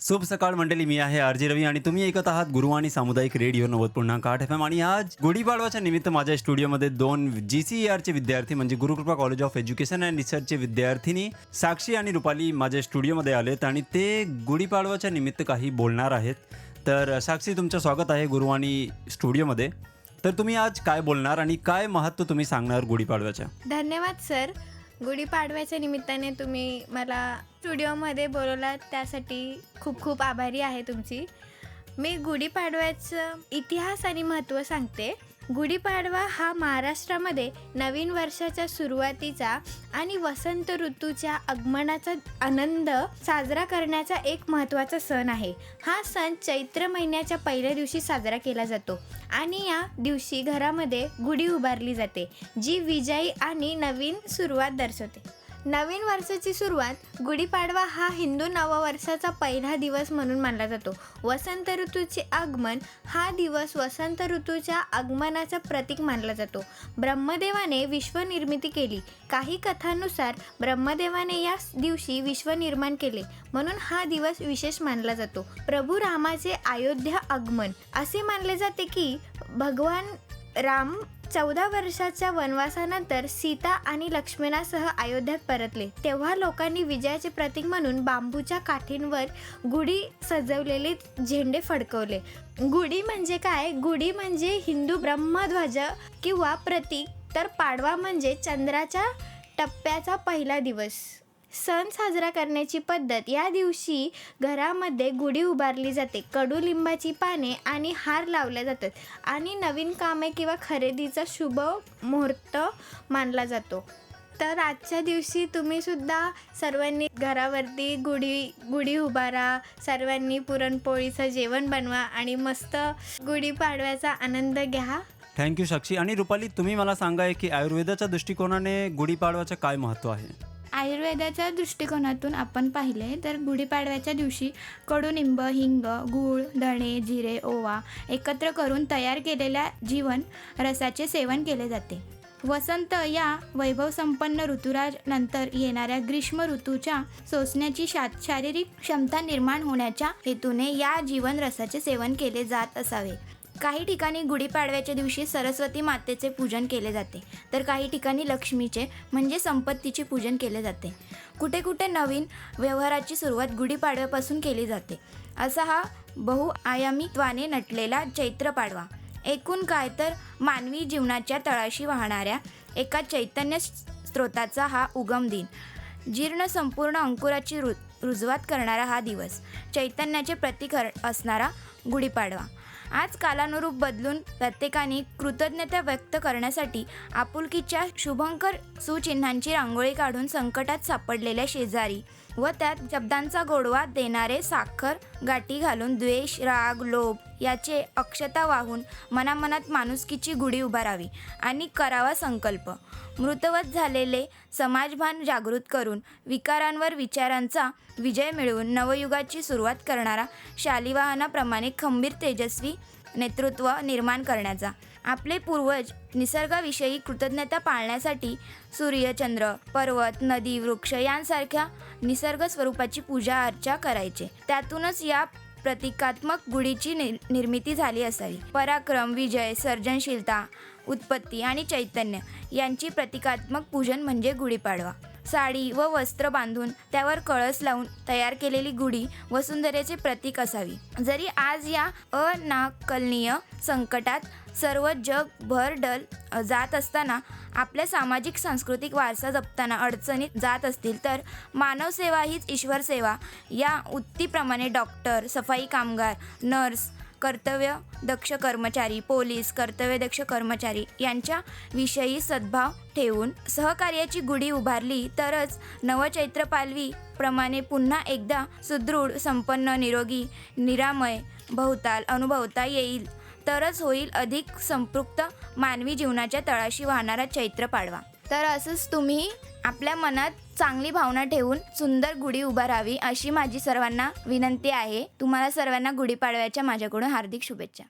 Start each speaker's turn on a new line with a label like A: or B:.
A: शुभ सकाळ मंडळी मी आहे आरजी रवी आणि तुम्ही ऐकत आहात गुरुवाणी सामुदायिक रेडिओ नव्वद पूर्णांक आठ एफ एम आणि आज गुढीपाडवाच्या निमित्त माझ्या स्टुडिओमध्ये दोन जी सी आरचे विद्यार्थी म्हणजे Gurukrupa college of education and रिसर्चचे विद्यार्थिनी साक्षी आणि रुपाली माझ्या स्टुडिओमध्ये आलेत आणि ते गुढीपाडवाच्या निमित्त काही बोलणार आहेत. तर साक्षी तुमचं स्वागत आहे गुरुवाणी स्टुडिओमध्ये. तर तुम्ही आज काय बोलणार आणि काय महत्त्व तुम्ही सांगणार गुढीपाडव्याच्या?
B: धन्यवाद सर. गुढीपाडव्याच्या निमित्ताने तुम्ही मला स्टुडिओमध्ये बोलवलात त्यासाठी खूप खूप आभारी आहे तुमची. मी गुढीपाडव्याचं इतिहास आणि महत्त्व सांगते. गुढीपाडवा हा महाराष्ट्रामध्ये नवीन वर्षाच्या सुरुवातीचा आणि वसंत ऋतूच्या आगमनाचा आनंद साजरा करण्याचा एक महत्त्वाचा सण आहे. हा सण चैत्र महिन्याच्या पहिल्या दिवशी साजरा केला जातो आणि या दिवशी घरामध्ये गुढी उभारली जाते जी विजयी आणि नवीन सुरुवात दर्शवते. नवीन वर्षाची सुरुवात गुढीपाडवा हा हिंदू नववर्षाचा पहिला दिवस म्हणून मानला जातो. वसंत ऋतूचे आगमन हा दिवस वसंत ऋतूच्या आगमनाचा प्रतीक मानला जातो. ब्रह्मदेवाने विश्वनिर्मिती केली. काही कथांनुसार ब्रह्मदेवाने या दिवशी विश्व निर्माण केले म्हणून हा दिवस विशेष मानला जातो. प्रभू रामाचे अयोध्या आगमन असे मानले जाते की भगवान राम चौदा वर्षाच्या वनवासानंतर सीता आणि लक्ष्मणासह अयोध्यात परतले. तेव्हा लोकांनी विजयाचे प्रतीक म्हणून बांबूच्या काठींवर गुढी सजवलेले झेंडे फडकवले. गुढी म्हणजे काय? गुढी म्हणजे हिंदू ब्रह्मध्वज किंवा प्रतीक. तर पाडवा म्हणजे चंद्राच्या टप्प्याचा पहिला दिवस. सण साजरा करण्याची पद्धत या दिवशी घरामध्ये गुढी उभारली जाते. कडुलिंबाची पाने आणि हार लावल्या जातात आणि नवीन कामे किंवा खरेदीचा शुभ मुहूर्त मानला जातो. तर आजच्या दिवशी तुम्हीसुद्धा सर्वांनी घरावरती गुढी गुढी उभारा सर्वांनी पुरणपोळीचं जेवण बनवा आणि मस्त गुढीपाडव्याचा आनंद घ्या.
A: Thank you Sakshi. आणि रुपाली तुम्ही मला सांगा की आयुर्वेदाच्या दृष्टिकोनाने गुढीपाडवाचं काय महत्त्व आहे?
C: आयुर्वेदाच्या दृष्टिकोनातून आपण पाहिले तर गुढीपाडव्याच्या दिवशी कडुनिंब हिंग गूळ धणे जिरे ओवा एकत्र करून तयार केलेल्या जीवन रसाचे सेवन केले जाते. वसंत या वैभवसंपन्न ऋतुराज नंतर येणाऱ्या ग्रीष्म ऋतूच्या सोसण्याची शा शारीरिक क्षमता निर्माण होण्याच्या हेतूने या जीवन रसाचे सेवन केले जात असावे. काही ठिकाणी गुढीपाडव्याच्या दिवशी सरस्वती मातेचे पूजन केले जाते. तर काही ठिकाणी लक्ष्मीचे म्हणजे संपत्तीचे पूजन केले जाते. कुठे कुठे नवीन व्यवहाराची सुरुवात गुढीपाडव्यापासून केली जाते. असा हा बहुआयामीत्वाने नटलेला चैत्र पाडवा. एकूण काय तर मानवी जीवनाच्या तळाशी वाहणाऱ्या एका चैतन्य स्रोताचा हा उगम दिन. जीर्ण संपूर्ण अंकुराची रु रुजवात करणारा हा दिवस. चैतन्याचे प्रतीक हर- असणारा गुढीपाडवा. आज कालानुरूप बदलून प्रत्येकाने कृतज्ञता व्यक्त करण्यासाठी आपुलकीच्या शुभंकर सुचिन्हांची रांगोळी काढून संकटात सापडलेल्या शेजारी व त्यात शब्दांचा गोडवा देणारे साखर गाठी घालून द्वेष राग लोभ याचे अक्षता वाहून मनामनात माणुसकीची गुढी उभारावी आणि करावा संकल्प. मृतवत झालेले समाजभान जागृत करून विकारांवर विचारांचा विजय मिळवून नवयुगाची सुरुवात करणारा शालिवाहनाप्रमाणे खंबीर तेजस्वी नेतृत्व निर्माण करण्याचा. आपले पूर्वज निसर्गाविषयी कृतज्ञता पाळण्यासाठी सूर्यचंद्र पर्वत नदी वृक्ष यांसारख्या निसर्ग स्वरूपाची पूजा अर्चा करायचे. त्यातूनच या प्रतिकात्मक गुढीची निर निर्मिती झाली असावी. पराक्रम विजय सर्जनशीलता उत्पत्ती आणि चैतन्य यांची प्रतिकात्मक पूजन म्हणजे गुढीपाडवा. साडी व वस्त्र बांधून त्यावर कळस लावून तयार केलेली गुढी वसुंधरेचे प्रतीक असावी. जरी आज या अनाकलनीय संकटात सर्व जग भरडल जात असताना आपल्या सामाजिक सांस्कृतिक वारसा जपताना अडचणीत जात असतील तर मानवसेवा हीच ईश्वर सेवा. या उत्तीप्रमाणे डॉक्टर सफाई कामगार नर्स कर्तव्य दक्ष कर्मचारी पोलीस कर्तव्यदक्ष कर्मचारी यांच्या विषयी सद्भाव ठेवून सहकार्याची गुढी उभारली तरच नवचैत्र पालवी प्रमाणे पुन्हा एकदा सुदृढ संपन्न निरोगी निरामय बहुताल अनुभवता येईल. तरच होईल अधिक संपृक्त मानवी जीवनाच्या तळाशी वाहणारा चैत्र पाडवा. तर असंच तुम्ही आपल्या मनात चांगली भावना ठेवून सुंदर गुढी उभारावी अशी माझी सर्वांना विनंती आहे. तुम्हाला सर्वांना गुढीपाडव्याच्या माझ्याकडून हार्दिक शुभेच्छा.